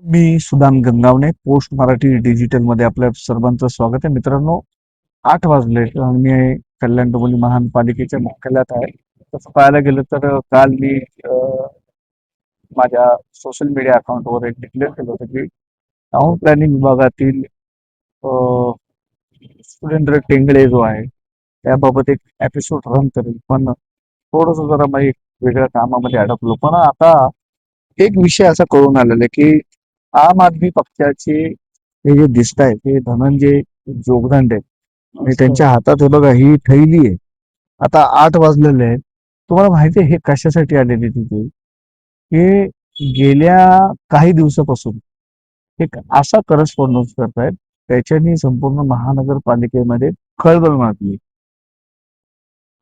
मी Sudan Gangawane post Marathi डिजिटलमध्ये आपल्या सर्वांचं स्वागत आहे. मित्रांनो आठ वाजले मी कल्याण डोंबिवली महानपालिकेच्या मुख्यालयात आहे. तसं पाहायला गेलं तर काल मी माझ्या सोशल मीडिया अकाउंटवर एक डिक्लेअर केलं होतं की टाउन प्लॅनिंग विभागातील सुरेंद्र टेंगळे जो आहे त्याबाबत एक एपिसोड रन करेल. पण थोडस जरा मी एक वेगळ्या कामामध्ये अडकलो. पण आता एक विषय असा कळून आलेला आहे की आम आदमी पक्षाचे हे जे दिसत आहे ते धनंजय जोगदंड आहेत. आणि त्यांच्या हातात हे बघा ही थैली आहे. आता आठ वाजलेले आहेत. तुम्हाला माहिती आहे हे कशासाठी आलेले तिथे हे गेल्या काही दिवसापासून एक असा करस्पॉन्डन्स करतायत त्याच्यानी संपूर्ण महानगरपालिकेमध्ये खळबळ माजली.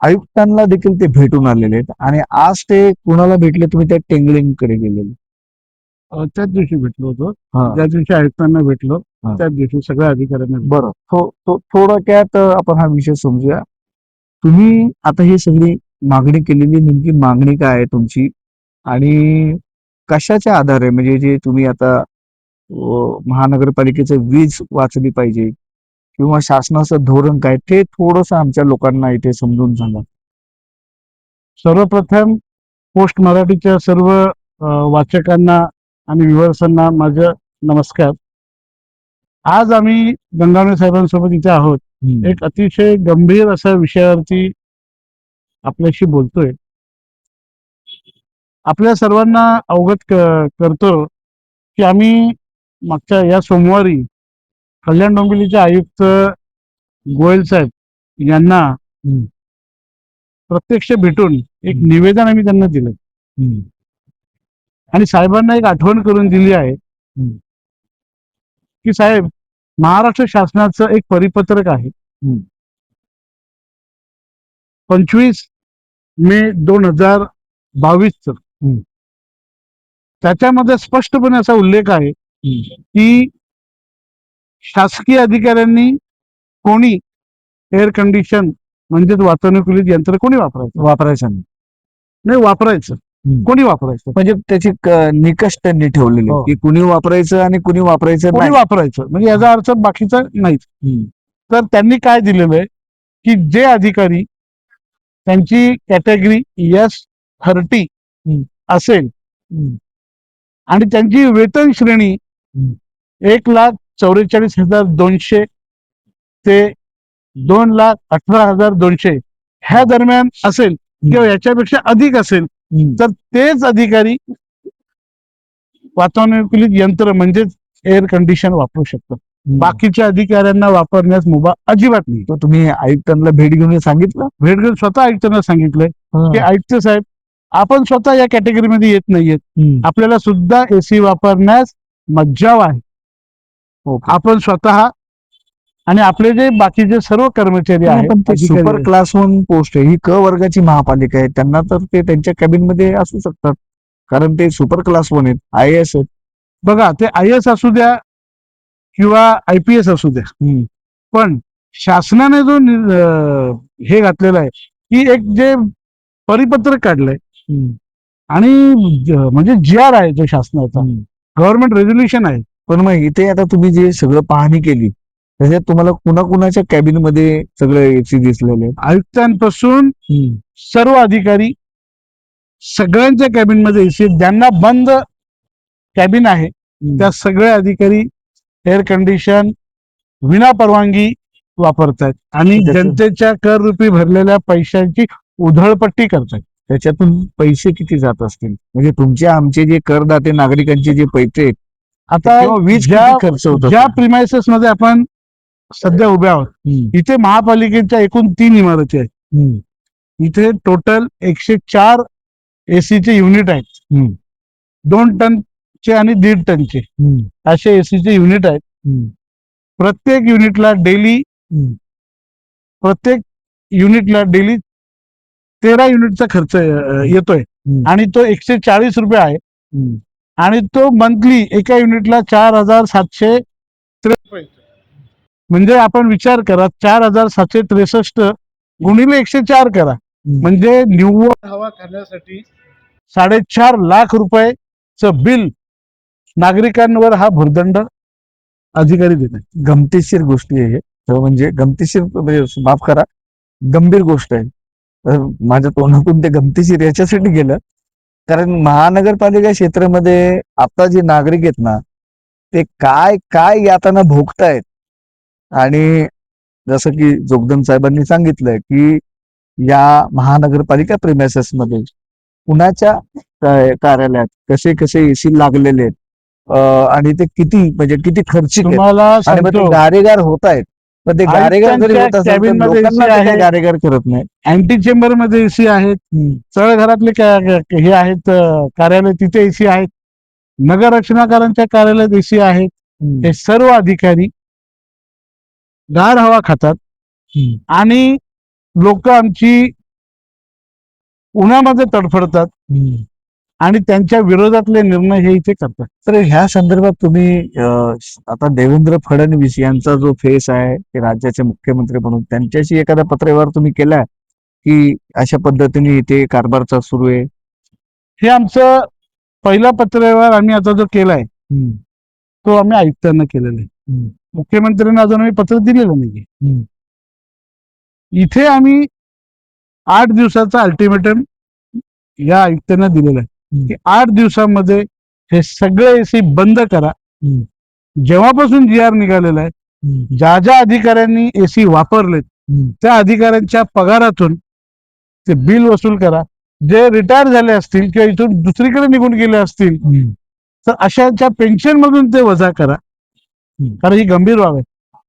आयुक्तांना देखील ते भेटून आलेले आहेत. आणि आज ते कुणाला भेटले तुम्ही त्या टेंगलिंगकडे गेलेले. अ, त्याच दिवशी भेटलो होतो. हा. ज्या दिवशी आयुक्तांना भेटलो हा. त्याच दिवशी सगळ्या अधिकाऱ्यांना भेटलो. बरं. थो, थो, थोडक्यात अं, आपण हा विषय समजूया. तुम्ही आता ही सगळी मागणी केलेली नेमकी मागणी काय आहे तुमची? आणि कशाच्या आधारे म्हणजे जे तुम्ही आता अं, महानगरपालिकेचं वीज वाचली पाहिजे किंवा शासनाचं धोरण काय ते थोडस आमच्या लोकांना इथे समजून सांगा. सर्वप्रथम पोस्ट मराठीच्या सर्व अ, वाचकांना आणि व्ह्युअर्सांना माझं नमस्कार आज आम्ही गंगावणे साहेबांसोबत इथे आहोत एक अतिशय गंभीर अशा विषयावरती आपल्याशी बोलतोय आपल्या सर्वांना अवगत करतो की आम्ही मागच्या या सोमवारी कल्याण डोंबिवलीचे आयुक्त गोयल साहेब यांना. प्रत्यक्ष भेटून एक. निवेदन आम्ही त्यांना दिलं. आणि साहेबांना एक आठवण करून दिली आहे. की साहेब महाराष्ट्र शासनाचं एक परिपत्रक आहे. पंचवीस मे दोन हजार बावीस. त्याच्यामध्ये स्पष्टपणे असा उल्लेख आहे. की शासकीय अधिकाऱ्यांनी कोणी एअर कंडिशन म्हणजेच वातानुकूलित यंत्र कोणी वापरायचं वापरायचं नाही नाही वापरायचं. कोणी वापरायचं म्हणजे त्याची क- निकष त्यांनी ठेवलेले हो. की कुणी वापरायचं आणि कुणी वापरायचं कोणी नाही वापरायचं म्हणजे याचा अर्थ बाकीचा नाहीच हम्म. तर त्यांनी काय दिलेलं आहे की जे अधिकारी त्यांची कॅटेगरी एस थर्टी हम्म. असेल हम्म. आणि त्यांची वेतन श्रेणी. एक लाख चौवेचाळीस हजार दोनशे ते दोन लाख अठरा हजार दोनशे ह्या दरम्यान असेल किंवा याच्यापेक्षा अधिक असेल. तर तेच अधिकारी वातानुकूलित यंत्र म्हणजेच एअर कंडिशन वापरू शकतात. बाकीच्या अधिकाऱ्यांना वापरण्यास मुभा अजिबात नाही. तो तुम्ही आयुक्तांना भेट घेऊन सांगितलं? भेट घेऊन स्वतः आयुक्तांना सांगितलंय की आयुक्त साहेब आपण स्वतः या कॅटेगरीमध्ये येत नाहीयेत. आपल्याला सुद्धा एसी वापरण्यास मज्जाव आहे. आपण स्वतः आणि आपले जे बाकीचे सर्व कर्मचारी आहेत पण ते सुपर आहेत, क्लास वन पोस्ट आहे. ही क वर्गाची महापालिका आहे. त्यांना तर ते त्यांच्या कॅबिनमध्ये असू शकतात. कारण ते सुपर क्लास वन आहेत. आय एस आहेत. बघा ते आय एस असू द्या किंवा आय पी एस असू द्या. हम्म. पण शासनाने जो नि- अं, हे घातलेलं आहे की एक जे परिपत्रक काढलंय हम्म. आणि ज- म्हणजे जी आर आहे जो शासनाचा. गव्हर्नमेंट रेझोल्युशन आहे. पण मग इथे आता तुम्ही जे सगळं पाहणी केली त्याच्यात तुम्हाला कुणाकुणाच्या कॅबिनमध्ये सगळं एसी दिसलेले आहेत? आयुक्तांपासून सर्व अधिकारी सगळ्यांच्या कॅबिनमध्ये एसी ज्यांना बंद कॅबिन आहे त्या सगळे अधिकारी एअर कंडिशन विना परवानगी वापरतायत. आणि जनतेच्या कर रूपी भरलेल्या पैशांची उधळपट्टी करतायत. त्याच्यातून पैसे किती जात असतील? म्हणजे तुमचे आमचे जे करदाते नागरिकांचे जे पैसे आहेत आता किंवा वीज ज्या किती खर्च होत ज्या असेल? प्रिमायसेस मध्ये आपण सध्या उभे आहोत. इथे महापालिकेच्या एकूण तीन इमारती आहेत. इथे टोटल एकशे चार एसीचे युनिट आहेत. दोन टनचे आणि दीड टनचे. असे एसीचे युनिट आहेत. प्रत्येक युनिटला डेली. प्रत्येक युनिटला डेली तेरा युनिटचा खर्च येतोय. आणि तो एकशे चाळीस रुपये आहे. आणि तो मंथली एका युनिटला चार हजार सातशे त्रेसष्ट म्हणजे आपण विचार करा चार हजार सातशे त्रेसष्ट गुणिले एकशे चार करा. म्हणजे निव्वळ हवा करण्यासाठी साडेचार लाख रुपयेचं बिल नागरिकांवर हा भुर्दंड अधिकारी देतात गमतीशीर गोष्टी आहे हे. म्हणजे गमतीशीर म्हणजे माफ करा गंभीर गोष्ट आहे. तर माझ्या तोंडातून ते गमतीशीर याच्यासाठी गेलं. कारण महानगरपालिका क्षेत्रामध्ये आता जे नागरिक आहेत ना ते काय काय यातना भोगतायत आणि जसं की जोगदम साहेबांनी सांगितलंय की या महानगरपालिका प्रिमेसेस मध्ये कुणाच्या कार्यालयात कसे कसे एसी लागलेले आहेत आणि ते किती म्हणजे किती खर्चिक गारेगार होत आहेत. पण ते गारेगार जरी होत असेल. गारेगार करत नाही. अँटी चेंबरमध्ये एसी आहेत. चळ घरातले का- हे आहेत कार्यालय तिथे एसी आहेत. नगर रचनाकारांच्या कार्यालयात एसी आहेत. हे सर्व अधिकारी गार हवा खातात. आणि लोक आमची उन्हामध्ये तडफडतात. आणि त्यांच्या विरोधातले निर्णय हे इथे करतात. तर ह्या संदर्भात तुम्ही आता देवेंद्र फडणवीस यांचा जो फेस आहे ते राज्याचे मुख्यमंत्री म्हणून त्यांच्याशी एखादा पत्रव्यवहार तुम्ही केला की अशा पद्धतीने इथे कारभारचा सुरू आहे? हे आमचं पहिला पत्रव्यवहार आम्ही आता जो केलाय तो आम्ही आयुक्तांना केलेला आहे. मुख्यमंत्र्यांना अजून आम्ही पत्र दिलेलं नाही. इथे आम्ही आठ दिवसाचा अल्टिमेटम या आयुक्तांना दिलेला आहे. की आठ दिवसामध्ये हे सगळे एसी बंद करा. जेव्हापासून जी आर निघालेला आहे ज्या ज्या अधिकाऱ्यांनी एसी वापरलेत. त्या अधिकाऱ्यांच्या पगारातून ते बिल वसूल करा जे रिटायर झाले असतील किंवा इथून दुसरीकडे निघून गेले असतील तर अशाच्या पेन्शन मधून ते वजा करा. कारण ही गंभीर बाब आहे.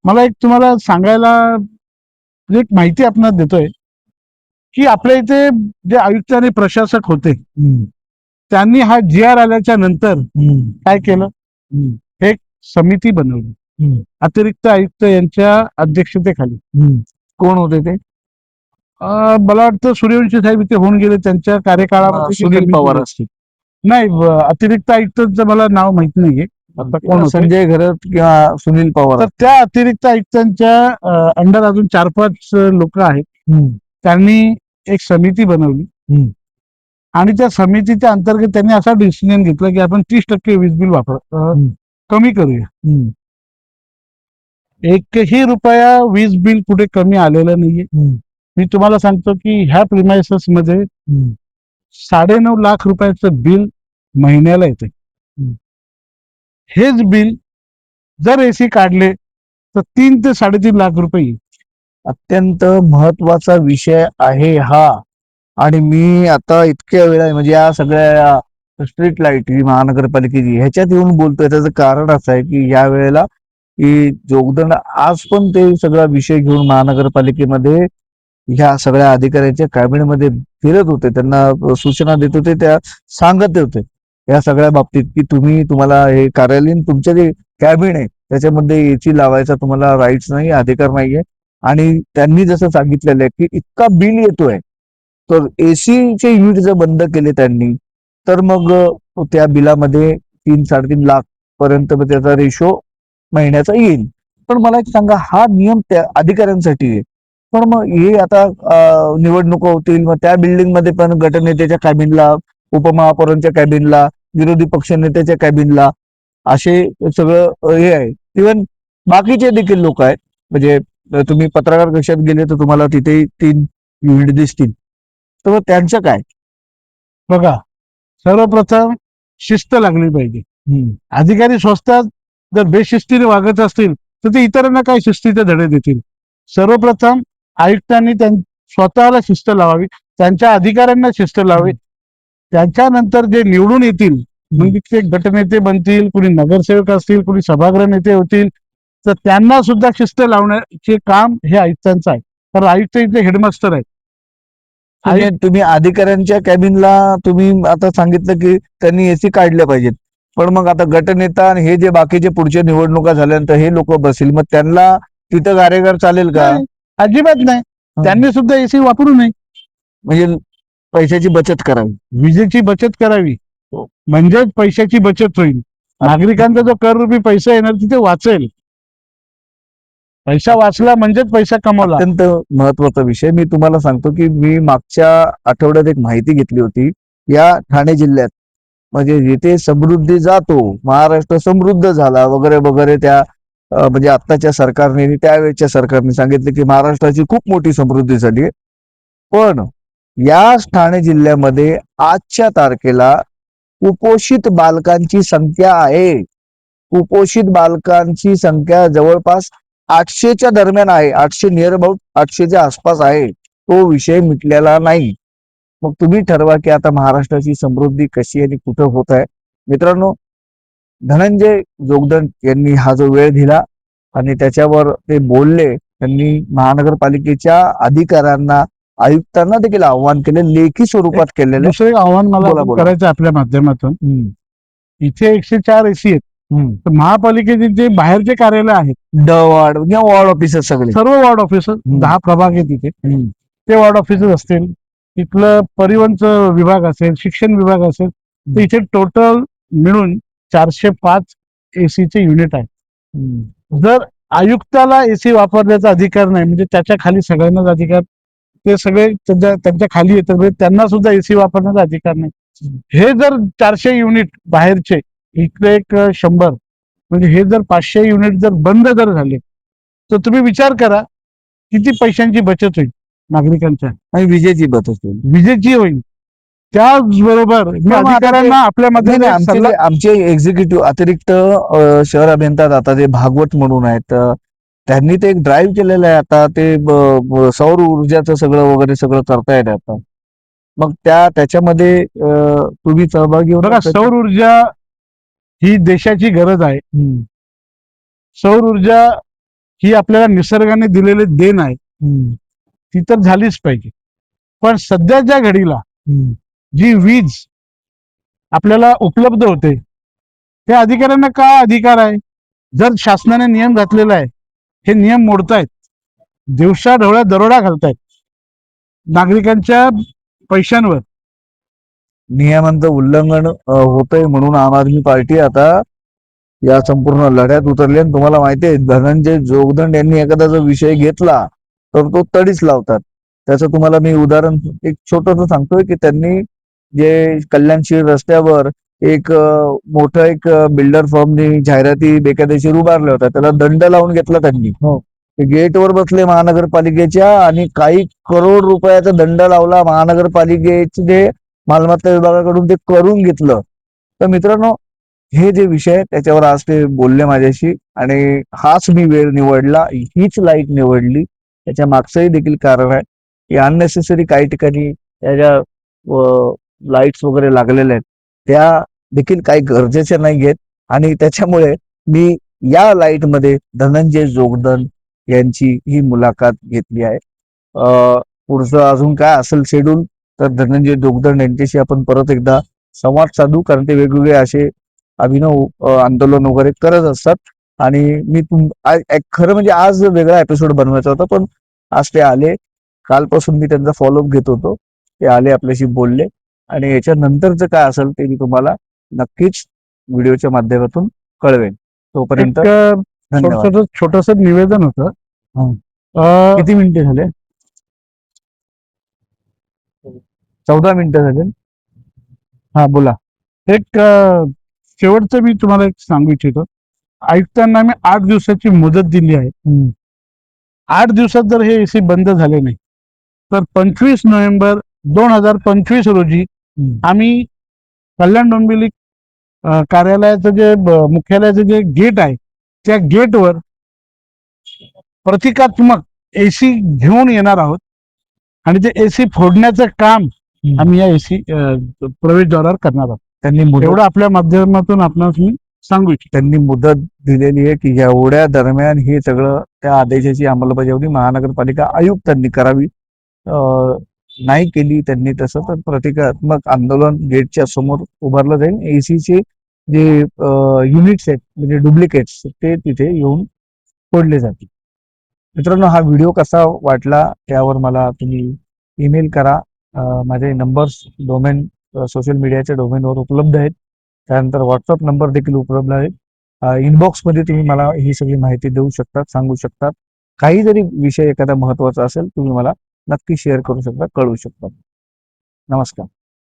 मला एक तुम्हाला सांगायला म्हणजे एक माहिती आपणास देतोय की आपल्या इथे जे आयुक्त आणि प्रशासक होते त्यांनी हा जी आर आल्याच्यानंतर काय केलं? एक समिती बनवली. अतिरिक्त आयुक्त यांच्या अध्यक्षतेखाली. कोण होते ते? मला वाटतं सूर्यवंशी साहेब इथे होऊन गेले त्यांच्या कार्यकाळामध्ये सुनील पवार. असतील. नाही अतिरिक्त आयुक्तांचं मला नाव माहीत नाहीये. आता कोण? होते? संजय घरत किंवा सुनील पवार? तर त्या अतिरिक्त आयुक्तांच्या अंडर अजून चार पाच लोक आहेत. त्यांनी एक समिती बनवली. आणि त्या समितीच्या अंतर्गत त्यांनी असा डिसिजन घेतला की आपण तीस टक्के वीज बिल वापर. कमी करूया. एकही रुपया वीज बिल कुठे कमी आलेलं नाहीये. मी तुम्हाला सांगतो की ह्या प्रिमायसेस मध्ये साडेनऊ लाख रुपयाचं बिल महिन्याला येते हेच बिल जर एसी काढले तर तीन ते साडेतीन लाख रुपये येईल. अत्यंत महत्त्वाचा विषय आहे हा. आणि मी आता इतक्या वेळा म्हणजे या सगळ्या स्ट्रीट लाइट महानगरपालिकेची ह्याच्यात येऊन बोलतोय. त्याचं कारण असं आहे की या वेळेला की जोगदंड आज पण ते सगळा विषय घेऊन महानगरपालिकेमध्ये ह्या सगळ्या अधिकाऱ्यांच्या कॅबिनेटमध्ये फिरत होते. त्यांना सूचना देत होते त्या सांगत होते. या सगळ्या बाबतीत की तुम्ही तुम्हाला हे कार्यालयीन तुमचे जे कॅबिन आहे त्याच्यामध्ये एसी लावायचा तुम्हाला राईट्स नाही अधिकार नाहीये. आणि त्यांनी जसं सांगितलेलं आहे की इतका बिल येतोय. तर एसीचे युनिट जर बंद केले त्यांनी तर मग त्या बिलामध्ये तीन साडेतीन लाख पर्यंत त्याचा रेशो महिन्याचा येईल. पण मला एक सांगा हा नियम त्या अधिकाऱ्यांसाठी आहे. पण मग हे आता निवडणुका होतील मग त्या बिल्डिंगमध्ये पण गटनेत्याच्या कॅबिनला उपमहापौरांच्या कॅबिनला विरोधी पक्षनेत्याच्या कॅबिनला असे सगळं हे आहे. इव्हन बाकीचे देखील लोक आहेत. म्हणजे तुम्ही पत्रकार कक्षात गेले तर तुम्हाला तिथे तीन युनिट दिसतील. तर मग त्यांचं काय? बघा सर्वप्रथम शिस्त लागली पाहिजे. अधिकारी स्वस्तात जर बेशिस्तीने वागत असतील तर ते इतरांना काय शिस्तीचे धडे देतील? सर्वप्रथम आयुक्तांनी त्यां स्वतःला शिस्त लावावी. त्यांच्या अधिकाऱ्यांना शिस्त लावावी. त्याच्यानंतर जे निवडून येतील म्हणजे ते गटनेते बनतील कुणी नगरसेवक असतील कुणी सभागृह नेते होतील तर त्यांना सुद्धा शिस्त लावण्याचे काम हे आयुक्तांचं आहे. तर आयुक्त इथे हेडमास्टर आहेत. म्हणजे तुम्ही अधिकाऱ्यांच्या कॅबिनला तुम्ही आता सांगितलं की त्यांनी एसी काढल्या पाहिजेत. पण मग आता गटनेता आणि हे जे बाकीचे पुढच्या निवडणुका झाल्यानंतर हे लोक बसतील. मग त्यांना तिथं कार्यगार चालेल का? अजिबात नाही. त्यांनी सुद्धा एसी वापरू नये. म्हणजे पैशाची बचत करावी. विजेची बचत करावी. म्हणजेच पैशाची बचत होईल. नागरिकांचा जो कर रुपी पैसा येणार तिथे वाचेल. पैसा वाचला म्हणजेच पैसा कमवला. अत्यंत महत्त्वाचा विषय. मी तुम्हाला सांगतो की मी मागच्या आठवड्यात एक माहिती घेतली होती. या ठाणे जिल्ह्यात म्हणजे जिथे समृद्धी जातो महाराष्ट्र समृद्ध झाला वगैरे वगैरे त्या म्हणजे आत्ताच्या सरकारने त्यावेळेच्या सरकारने सांगितलं की महाराष्ट्राची खूप मोठी समृद्धी झाली पण या ठाणे जिल्ह्यामध्ये आजच्या तारखेला कुपोषित बालकांची संख्या आहे. कुपोषित बालकांची संख्या जवळपास आठशेच्या दरम्यान आहे. आठशे नियर अबाउट आठशेच्या आसपास आहे. तो विषय मिटलेला नाही. मग तुम्ही ठरवा की आता महाराष्ट्राची समृद्धी कशी आणि कुठं होत आहे. मित्रांनो धनंजय जोगदंड यांनी हा जो वेळ दिला आणि त्याच्यावर ते बोलले त्यांनी महानगरपालिकेच्या अधिकाऱ्यांना आयुक्तांना देखील आव्हान केले लेखी स्वरूपात केलेले. दुसरं आव्हान मला बोला. करायचं आपल्या माध्यमातून. इथे एकशे चार एसी आहेत. तर महापालिकेचे जे बाहेरचे कार्यालय आहेत ड वार्ड किंवा वॉर्ड ऑफिसर सगळे. सर्व वॉर्ड ऑफिसर दहा प्रभाग आहेत तिथे हम्म, ते वॉर्ड ऑफिसर असतील तिथलं परिवहनचं विभाग असेल शिक्षण विभाग असेल तर इथे टोटल मिळून चारशे पाच एसीचे युनिट आहे. जर आयुक्ताला एसी वापरण्याचा अधिकार नाही म्हणजे त्याच्याखाली सगळ्यांनाच अधिकार ते सगळे त्यांच्या त्यांच्या खाली येतात. म्हणजे त्यांना सुद्धा एसी वापरण्याचा अधिकार नाही. हे जर चारशे युनिट बाहेरचे इकडे एक शंभर म्हणजे हे जर पाचशे युनिट जर बंद जर झाले तर तुम्ही विचार करा किती पैशांची बचत होईल नागरिकांच्या? आणि विजेची बचत होईल. विजेची होईल. त्याचबरोबर अधिकाऱ्यांना आपल्या नाही, मध्ये नाही, आमचे एक्झिक्युटिव्ह अतिरिक्त शहर अभियंता आता जे भागवत म्हणून आहेत त्यांनी ते एक ड्राईव्ह केलेलं आहे. आता ते सौर ऊर्जाचं सगळं वगैरे सगळं करतायत आता. मग त्या त्याच्यामध्ये तुम्ही सहभागी बघा सौर ऊर्जा ही देशाची गरज आहे. सौर ऊर्जा ही आपल्याला निसर्गाने दिलेले देण आहे. ती तर झालीच पाहिजे. पण सध्याच्या घडीला. जी वीज आपल्याला उपलब्ध होते त्या अधिकाऱ्यांना काय अधिकार आहे? जर शासनाने नियम घातलेला आहे हे नियम मोडतायत. दिवसा ढवळ्या दरोडा घालतायत. नागरिकांच्या पैशांवर. नियमांचं उल्लंघन होतंय म्हणून आम आदमी पार्टी आता या संपूर्ण लढ्यात उतरली आणि तुम्हाला माहिती आहे धनंजय जोगदंड यांनी एखादा जो विषय घेतला तर तो तडीच लावतात. त्याचं तुम्हाला मी उदाहरण एक छोटस सांगतोय की त्यांनी जे कल्याणशीर रस्त्यावर एक मोठं एक बिल्डर फर्मनी जाहिराती बेकायदेशीर उभारल्या होत्या. त्याला दंड लावून घेतला त्यांनी. हो. गेटवर बसले महानगरपालिकेच्या आणि काही करोड रुपयाचा दंड लावला महानगरपालिकेचे जे मालमत्ता विभागाकडून ते करून घेतलं. तर मित्रांनो हे जे विषय त्याच्यावर आज ते बोलले माझ्याशी आणि हाच मी वेळ निवडला हीच लाइट निवडली. त्याच्या मागचंही देखील कारण आहे की अननेसेसरी काही ठिकाणी त्या ज्या लाईट्स वगैरे लागलेल्या आहेत त्या देखील काही गरजेचे नाही आहेत. आणि त्याच्यामुळे मी या लाइटमध्ये धनंजय जोगदन यांची ही मुलाखत घेतली आहे. पुढचं अजून काय असेल शेड्यूल तर धनंजय जोगदन यांच्याशी आपण परत एकदा संवाद साधू कारण ते वेगवेगळे असे अभिनव आंदोलन वगैरे करत असतात. आणि मी तुम खरं म्हणजे आज वेगळा एपिसोड बनवायचा होता पण आज ते आले. कालपासून मी त्यांचा फॉलोअप घेत होतो. ते आले आपल्याशी बोलले. आणि याच्या नंतरचं काय असेल ते मी तुम्हाला नक्कीच व्हिडिओच्या माध्यमातून कळवेन. तोपर्यंत धन्यवाद. छोटस निवेदन होतं. हं. अं, किती मिनिटे झाले? चौदा मिनिटं झाले. हा बोला. एक अं, शेवटचं मी तुम्हाला एक सांगू इच्छितो. आयुक्तांना मी आठ दिवसाची मुदत दिली आहे. आठ दिवसात जर हे एसी बंद झाले नाही तर पंचवीस नोव्हेंबर दोन हजार पंचवीस रोजी आम्ही कल्याण डोंबिवली कार्यालयाचं जे मुख्यालयाचं जे गेट आहे त्या गेटवर प्रतिकात्मक एसी घेऊन येणार आहोत. आणि ते एसी फोडण्याचं काम आम्ही या एसी प्रवेशद्वारावर करणार आहोत. त्यांनी एवढं आपल्या माध्यमातून आपणास मी सांगू इच्छितो. त्यांनी मुदत दिलेली आहे की एवढ्या दरम्यान हे सगळं त्या आदेशाची अंमलबजावणी महानगरपालिका आयुक्तांनी करावी. नाही केली त्यांनी तसं तर प्रतिकात्मक आंदोलन गेटच्या समोर उभारलं जाईल. एसीचे जे युनिट्स आहेत म्हणजे डुप्लिकेट्स ते तिथे येऊन फोडले जातील. मित्रांनो हा व्हिडिओ कसा वाटला त्यावर मला तुम्ही ईमेल करा. माझे नंबर्स डोमेन सोशल मीडियाच्या डोमेनवर उपलब्ध आहेत. त्यानंतर व्हॉट्सअप नंबर देखील उपलब्ध आहेत. इनबॉक्समध्ये तुम्ही मला ही सगळी माहिती देऊ शकतात सांगू शकतात. काही जरी विषय एखादा महत्त्वाचा असेल तुम्ही मला नक्की शेअर करू शकता कळवू शकता. नमस्कार.